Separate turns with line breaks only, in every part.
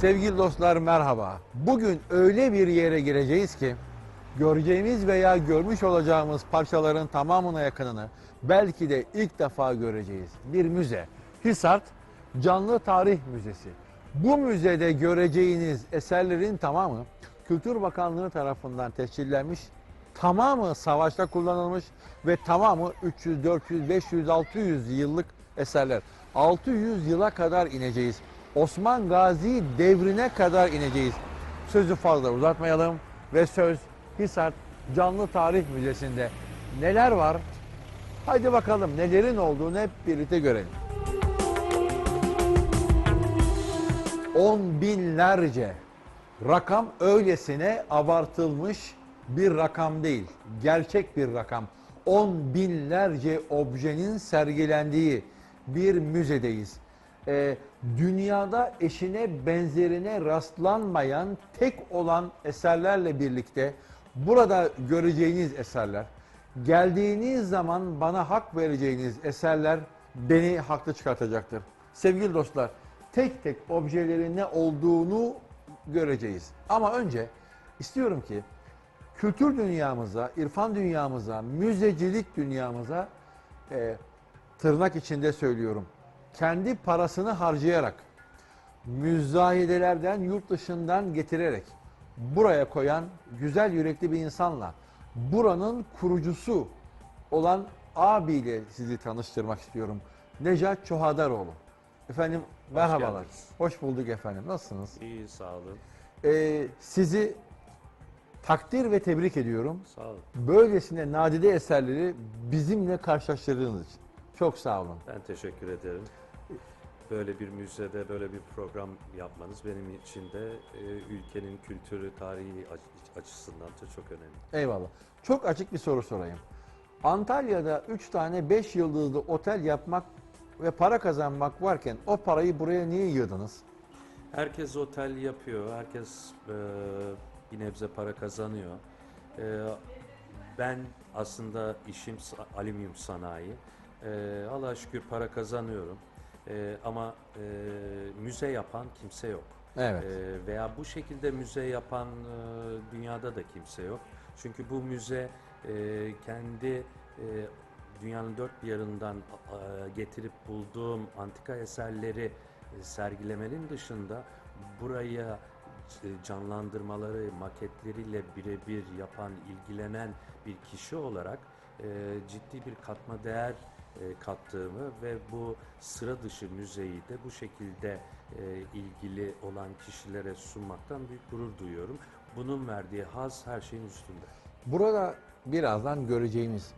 Sevgili dostlar merhaba. Bugün öyle bir yere gireceğiz ki göreceğimiz veya görmüş olacağımız parçaların tamamına yakınını belki de ilk defa göreceğiz. Bir müze. Hisart Canlı Tarih Müzesi. Bu müzede göreceğiniz eserlerin tamamı Kültür Bakanlığı tarafından tescillenmiş, tamamı savaşta kullanılmış ve tamamı 300, 400, 500, 600 yıllık eserler. 600 yıla kadar ineceğiz. Osman Gazi devrine kadar ineceğiz. Sözü fazla uzatmayalım ve söz Hisar Canlı Tarih Müzesi'nde. Neler var? Haydi bakalım nelerin olduğunu hep birlikte görelim. On binlerce rakam öylesine abartılmış bir rakam değil. Gerçek bir rakam. On binlerce objenin sergilendiği bir müzedeyiz. Ee, dünyada eşine benzerine rastlanmayan tek olan eserlerle birlikte burada göreceğiniz eserler, geldiğiniz zaman bana hak vereceğiniz eserler beni haklı çıkartacaktır. Sevgili dostlar, tek tek objelerin ne olduğunu göreceğiz. Ama önce istiyorum ki kültür dünyamıza, irfan dünyamıza, müzecilik dünyamıza e, tırnak içinde söylüyorum. Kendi parasını harcayarak, müzayedelerden, yurt dışından getirerek buraya koyan güzel yürekli bir insanla buranın kurucusu olan abiyle sizi tanıştırmak istiyorum. Necat Çohadaroğlu. Efendim merhabalar.
geldiniz.
Hoş bulduk efendim. Nasılsınız?
İyi, sağ olun.
Ee, sizi takdir ve tebrik ediyorum.
Sağ olun.
Böylesine nadide eserleri bizimle karşılaştırdığınız için. Çok sağ olun.
Ben teşekkür ederim. Böyle bir müzede böyle bir program yapmanız benim için de e, ülkenin kültürü, tarihi aç- açısından da çok önemli.
Eyvallah. Çok açık bir soru sorayım. Antalya'da 3 tane 5 yıldızlı otel yapmak ve para kazanmak varken o parayı buraya niye yığdınız?
Herkes otel yapıyor, herkes e, bir nebze para kazanıyor. E, ben aslında işim alüminyum sanayi. E, Allah'a şükür para kazanıyorum. E, ama e, müze yapan kimse yok.
Evet.
Ee, veya bu şekilde müze yapan e, dünyada da kimse yok. Çünkü bu müze e, kendi e, dünyanın dört bir yanından e, getirip bulduğum antika eserleri e, sergilemenin dışında buraya e, canlandırmaları, maketleriyle birebir yapan, ilgilenen bir kişi olarak e, ciddi bir katma değer e, kattığımı ve bu sıra dışı müzeyi de bu şekilde e, ilgili olan kişilere sunmaktan büyük gurur duyuyorum. Bunun verdiği haz her şeyin üstünde.
Burada birazdan göreceğimiz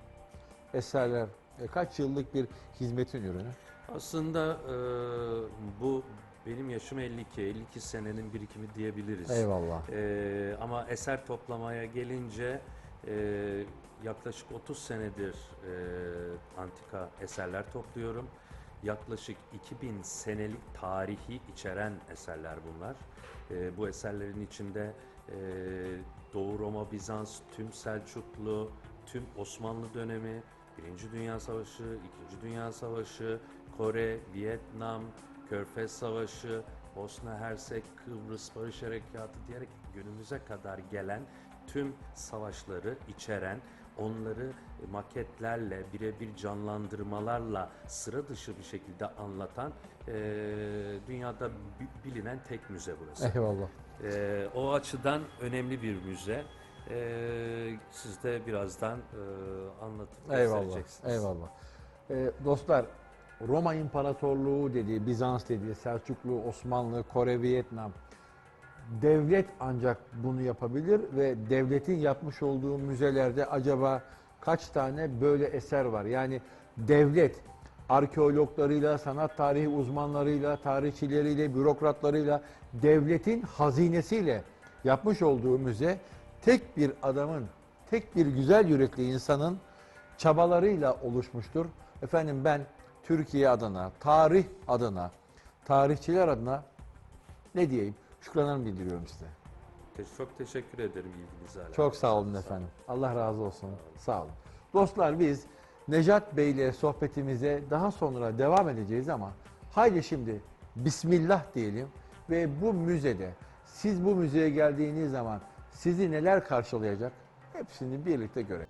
eserler e, kaç yıllık bir hizmetin ürünü?
Aslında e, bu benim yaşım 52, 52 senenin birikimi diyebiliriz.
Eyvallah.
Ee, ama eser toplamaya gelince e, yaklaşık 30 senedir e, antika eserler topluyorum. Yaklaşık 2000 senelik tarihi içeren eserler bunlar. E, bu eserlerin içinde e, Doğu Roma, Bizans, tüm Selçuklu, tüm Osmanlı dönemi, Birinci Dünya Savaşı, İkinci Dünya Savaşı, Kore, Vietnam, Körfez Savaşı, Bosna Hersek, Kıbrıs Barış Harekatı diyerek günümüze kadar gelen tüm savaşları içeren, onları maketlerle, birebir canlandırmalarla sıra dışı bir şekilde anlatan eee, dünyada bi- bilinen tek müze burası.
Eyvallah.
Eee, o açıdan önemli bir müze. Eee siz de birazdan eee, anlatıp
Eyvallah.
göstereceksiniz.
Eyvallah. Ee, dostlar Roma İmparatorluğu dediği, Bizans dediği, Selçuklu, Osmanlı, Kore, Vietnam devlet ancak bunu yapabilir ve devletin yapmış olduğu müzelerde acaba kaç tane böyle eser var? Yani devlet arkeologlarıyla, sanat tarihi uzmanlarıyla, tarihçileriyle, bürokratlarıyla, devletin hazinesiyle yapmış olduğu müze tek bir adamın, tek bir güzel yürekli insanın çabalarıyla oluşmuştur. Efendim ben Türkiye adına, tarih adına, tarihçiler adına ne diyeyim? Şükranlarımı bildiriyorum size.
Çok teşekkür ederim ilginize. alakalı.
Çok sağ olun efendim. Allah razı olsun. Sağ olun. Dostlar biz Necat Bey ile sohbetimize daha sonra devam edeceğiz ama haydi şimdi Bismillah diyelim ve bu müzede siz bu müzeye geldiğiniz zaman sizi neler karşılayacak? Hepsini birlikte görelim.